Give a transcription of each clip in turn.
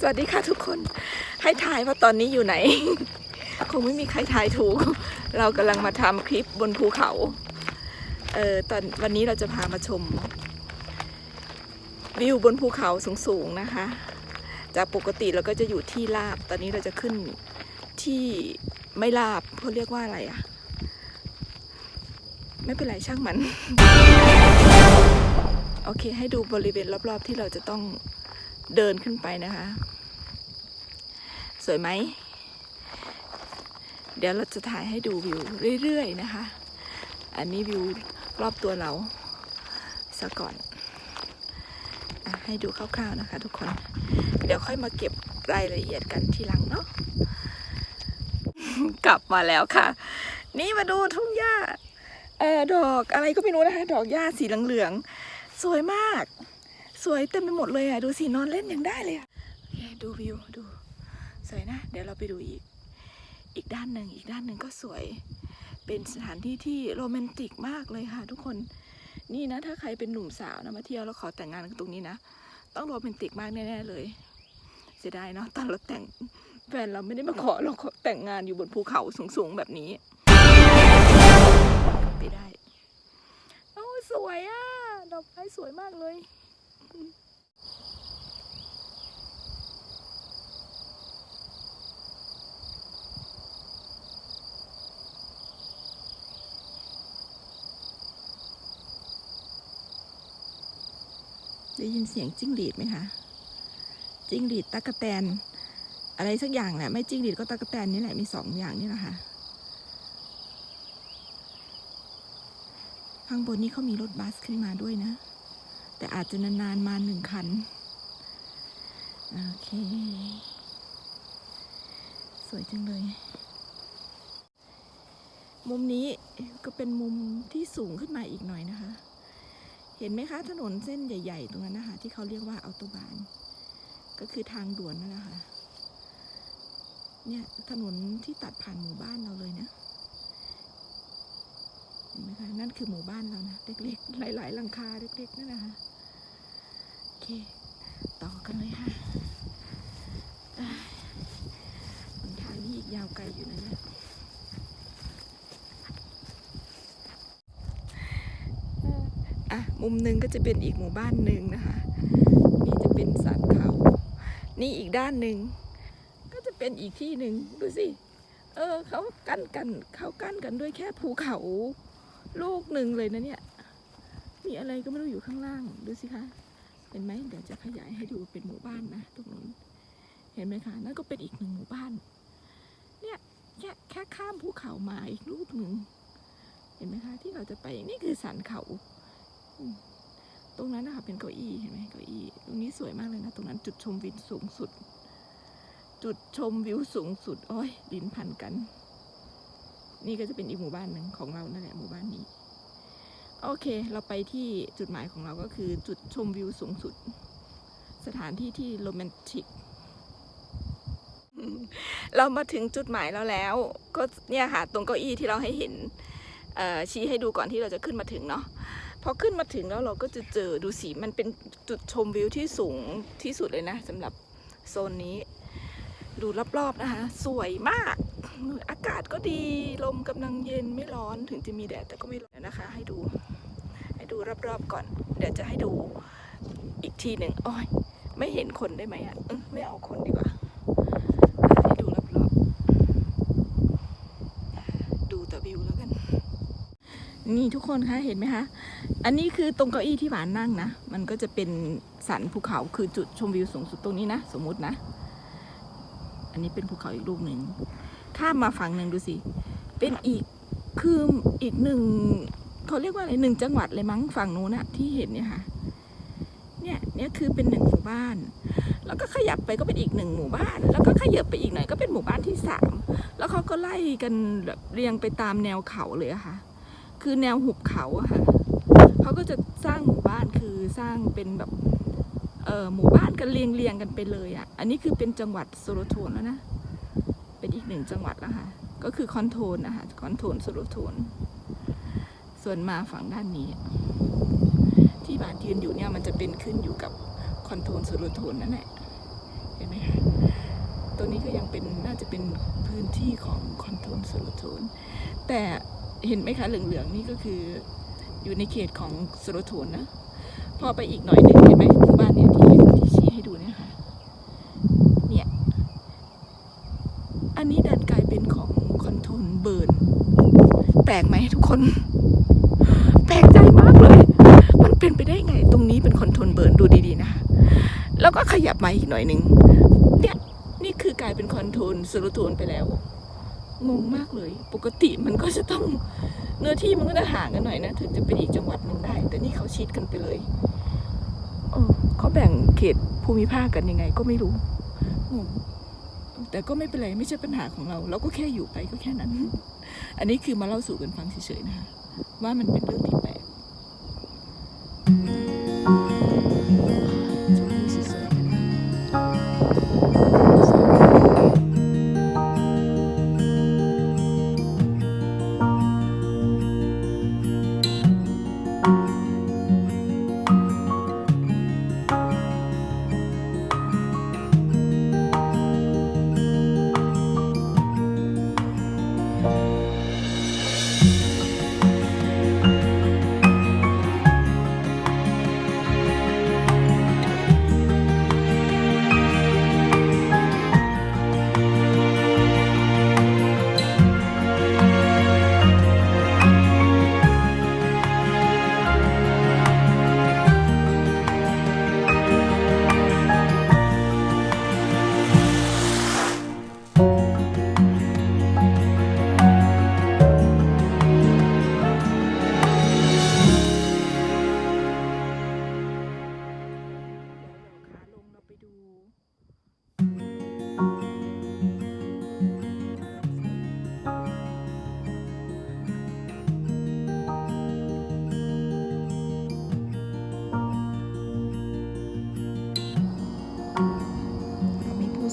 สวัสดีค่ะทุกคน ให้ทายว่าตอนนี้อยู่ไหน คงไม่มีใครทายถูก เรากำลังมาทำคลิปบนภูเขา เอ่อตอนวันนี้เราจะพามาชม วิวบนภูเขาสูงๆนะคะ จากปกติเราก็จะอยู่ที่ลาบ ตอนนี้เราจะขึ้นที่ไม่ลาบเขาเรียกว่าอะไรอะ ไม่เป็นไรช่างมัน โอเคให้ดูบริเวณรอบๆที่เราจะต้อง เดินขึ้นไปนะคะ สวยไหม เดี๋ยวเราจะถ่ายให้ดูวิวเรื่อยๆนะคะ อันนี้วิวรอบตัวเราซะก่อนอให้ดูคร่าวๆนะคะ ทุกคน เดี๋ยวค่อยมาเก็บรายละเอียดกันทีหลังเนาะ กลับมาแล้วค่ะ นี่มาดูทุ่งหญ้าเออดอกอะไรก็ไม่รู้นะคะ ดอกหญ้าสีเหลืองๆ สวยมาก สวยเต็มไปหมดเลยอะ ดูสินอนเล่นยังได้เลยอะโอเคดูวิวดูสวยนะ เดี๋ยวเราไปดูอีก อีกด้านหนึ่งอีกด้านหนึ่งก็สวย เป็นสถานที่ที่โรแมนติกมากเลยค่ะ ทุกคนนี่นะ ถ้าใครเป็นหนุ่มสาวนะมาเที่ยวแล้วขอแต่งงานตรงนี้นะ ต้องโรแมนติกมากแน่ๆเลยเสียดายเนาะตอนเราแต่งแฟนเราไม่ได้มาขอเราขอแต่งงานอยู่บนภูเขาสูงๆแบบนี้ไปได้โอ้สวยอะดอกไม้สวยมากเลย ได้ยินเสียงจิ้งหรีดไหมคะ จิ้งหรีดตะกะแตน อะไรสักอย่างแหละ ไม่จิ้งหรีดก็ตะกะแตนนี่แหละ มีสองอย่างนี่แหละค่ะ ข้างบนนี้เขามีรถบัสขึ้นมาด้วยนะ แต่อาจจะนานๆมาหนึ่งคัน โอเค สวยจังเลย มุมนี้ก็เป็นมุมที่สูงขึ้นมาอีกหน่อยนะคะ เห็นไหมคะถนนเส้นใหญ่ ๆ ตรงนั้นนะคะ ที่เขาเรียกว่าอัลโตบาน ก็คือทางด่วนนั่นแหละค่ะเนี่ยถนนที่ตัดผ่านหมู่บ้านเราเลยนะเห็นไหมคะนั่นคือหมู่บ้านเรานะเล็กๆ หลาย ๆ หลังคาเล็กๆนั่นนะคะ เค ต่อกันเลยค่ะหนทางนี้อีกยาวไกลอยู่นะเนี่ยอะ มุมหนึ่งก็จะเป็นอีกหมู่บ้านหนึ่งนะคะ นี่จะเป็นสันเขา นี่อีกด้านหนึ่ง ก็จะเป็นอีกที่หนึ่งดูสิ เออเขากั้นกันเขากั้นกันด้วยแค่ภูเขา ลูกหนึ่งเลยนะเนี่ย มีอะไรก็ไม่รู้อยู่ข้างล่าง ดูสิคะ เห็นไหมเดี๋ยวจะขยายให้ดูเป็นหมู่บ้านนะตรงนู้นเห็นไหมคะนั่นก็เป็นอีกหนึ่งหมู่บ้าน เนี่ยแค่แค่ข้ามภูเขามาอีกลูกหนึ่งเห็นไหมคะ ที่เราจะไปนี่คือสันเขาตรงนั้นนะคะเป็นเก้าอี้เห็นไหมเก้าอี้ตรงนี้สวยมากเลยนะ ตรงนั้นจุดชมวิวสูงสุด จุดชมวิวสูงสุดโอ้ยลิ้นพันกัน นี่ก็จะเป็นอีกหมู่บ้านหนึ่งของเรานั่นแหละหมู่บ้านนี้ โอเค เราไปที่จุดหมายของเราก็คือจุดชมวิวสูงสุด สถานที่ที่โรแมนติก เรามาถึงจุดหมายเราแล้ว ก็เนี่ยค่ะตรงเก้าอี้ที่เราให้เห็นชี้ให้ดูก่อนที่เราจะขึ้นมาถึงเนาะพอขึ้นมาถึงแล้วเราก็จะเจอดูสิมันเป็นจุดชมวิวที่สูงที่สุดเลยนะสำหรับโซนนี้ ดูรอบๆนะคะ สวยมาก อากาศก็ดีลมกำลังเย็นไม่ร้อนถึงจะมีแดดแต่ก็ไม่ร้อนนะคะ ให้ดู ให้ดูรอบๆก่อน เดี๋ยวจะให้ดูอีกทีหนึ่งโอ้ยไม่เห็นคนได้ไหมอะออไม่เอาคนดีกว่าให้ดูรอบๆดูแต่วิวแล้วกัน นี่ทุกคนคะเห็นไหมคะอันนี้คือตรงเก้าอี้ที่หวานนั่งนะ มันก็จะเป็นสันภูเขาคือจุดชมวิวสูงสุดตรงนี้นะ สมมุตินะ อันนี้เป็นภูเขาอีกลูกหนึ่ง ข้ามมาฝั่งหนึ่งดูสิ เป็นอีกคืออีกหนึ่งเขาเรียกว่าอะไรหนึ่งจังหวัดเลยมั้งฝั่งนู้นอะที่เห็นเนี่ยค่ะเนี่ยเนี่ยคือเป็นหนึ่งหมู่บ้าน แล้วก็ขยับไปก็เป็นอีกหนึ่งหมู่บ้าน แล้วก็ขยับไปอีกหน่อยก็เป็นหมู่บ้านที่สามแล้วเขาก็ไล่กันแบบเรียงไปตามแนวเขาเลยอะค่ะ คือแนวหุบเขาอะค่ะเขาก็จะสร้างหมู่บ้านคือสร้างเป็นแบบเออหมู่บ้านกันเรียงเรียงๆกันไปเลยอะอันนี้คือเป็นจังหวัดโซโลโทนแล้วนะ เป็นอีกหนึ่งจังหวัดแล้วค่ะ ก็คือคอนโทนนะคะคอนโทนโซโลโทน ส่วนมาฝั่งด้านนี้ ที่บานยืนอยู่เนี่ยมันจะเป็นขึ้นอยู่กับคอนโทนโซโลโทนนั่นแหละเห็นไหมคะตัวนี้ก็ยังเป็นน่าจะเป็นพื้นที่ของคอนโทรลโซโทน แต่เห็นไหมคะเหลืองๆนี่ก็คืออยู่ในเขตของโซโลโทนนะพอไปอีกหน่อยหนึ่งเห็นไหมหมู่บ้านเนี่ยที่ที่ชี้ให้ดูเนี่ยค่ะเนี่ย อั นนี้ดันกลายเป็นของคอนโทรลเบิร์นแปลกไหมทุกคน แปลกใจมากเลย มันเป็นไปได้ไง ตรงนี้เป็นคอนโทรลเบิร์นดูดีๆนะ แล้วก็ขยับมาอีกหน่อยหนึ่งเนี่ยนี่คือกลายเป็นคอนโทรลโซโลโทนไปแล้ว งงมากเลย ปกติมันก็จะต้องเนื้อที่มันก็จะห่างกันหน่อยนะถึงจะเป็นอีกจังหวัดหนึ่งได้ แต่นี่เขาชิดกันไปเลยเออเขาแบ่งเขตภูมิภาคกันยังไงก็ไม่รู้งง แต่ก็ไม่เป็นไรไม่ใช่ปัญหาของเรา เราก็แค่อยู่ไปก็แค่นั้น อันนี้คือมาเล่าสู่กันฟังเฉยๆนะคะว่ามันเป็นเรื่องที่แปลก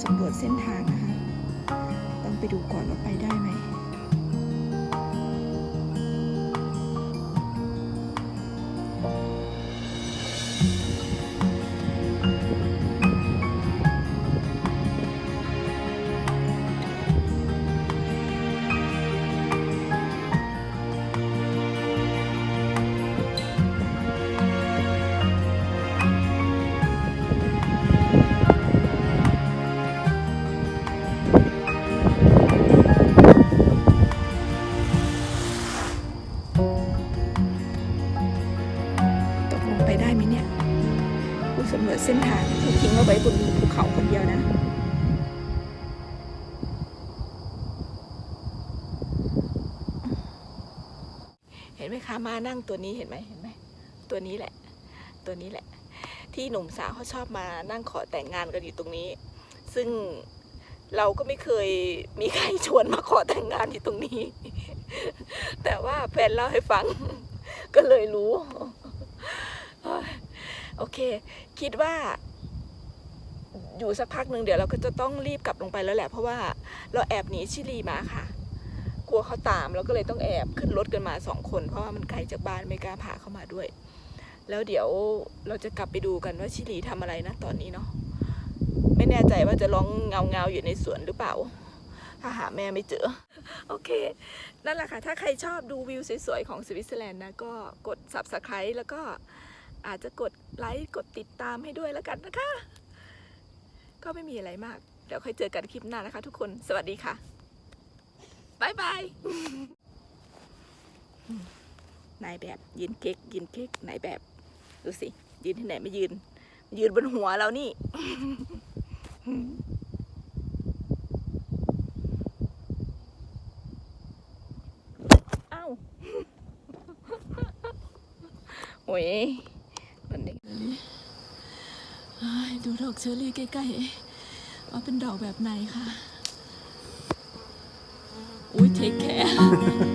สำรวจเส้นทางนะคะ ต้องไปดูก่อนว่าไปได้ไหม เห็นไหมคะมานั่งตัวนี้เห็นไหมเห็นไหมตัวนี้แหละ ตัวนี้แหละ ที่หนุ่มสาวเขาชอบมานั่งขอแต่งงานกันอยู่ตรงนี้ ซึ่งเราก็ไม่เคยมีใครชวนมาขอแต่งงานที่ตรงนี้ แต่ว่าแฟนเล่าให้ฟัง ก็เลยรู้ โอเค คิดว่า อยู่สักพักหนึ่งเดี๋ยวเราก็จะต้องรีบกลับลงไปแล้วแหละ เพราะว่าเราแอบหนีชิลีมาค่ะ กลัวเขาตามเราก็เลยต้องแอบขึ้นรถกันมาสองคน เพราะว่ามันไกลจากบ้านไม่กล้าพาเข้ามาด้วย แล้วเดี๋ยวเราจะกลับไปดูกันว่าชิลีทำอะไรนะตอนนี้เนาะไม่แน่ใจว่าจะร้องเงาเงาอยู่ในสวนหรือเปล่า ถ้าหาแม่ไม่เจอ โอเค นั่นแหละค่ะ ถ้าใครชอบดูวิวสวยๆของสวิตเซอร์แลนด์นะ ก็กด subscribe แล้วก็อาจจะกดไลค์กดติดตามให้ด้วยแล้วกันนะคะ ก็ไม่มีอะไรมาก เดี๋ยวค่อยเจอกันคลิปหน้านะคะทุกคน สวัสดีค่ะ บ๊ายบายนายแบบยืนเก๊กยืนเก๊กนายแบบ ดูสิ ยืนที่ไหนไม่ยืน ยืนบนหัวเรานี่เอ้าโอ้ยมันเด็กเลยดูดอกเชอรี่ใกล้ๆว่าเป็นดอกแบบไหนค่ะอุ้ ยเทคแคร์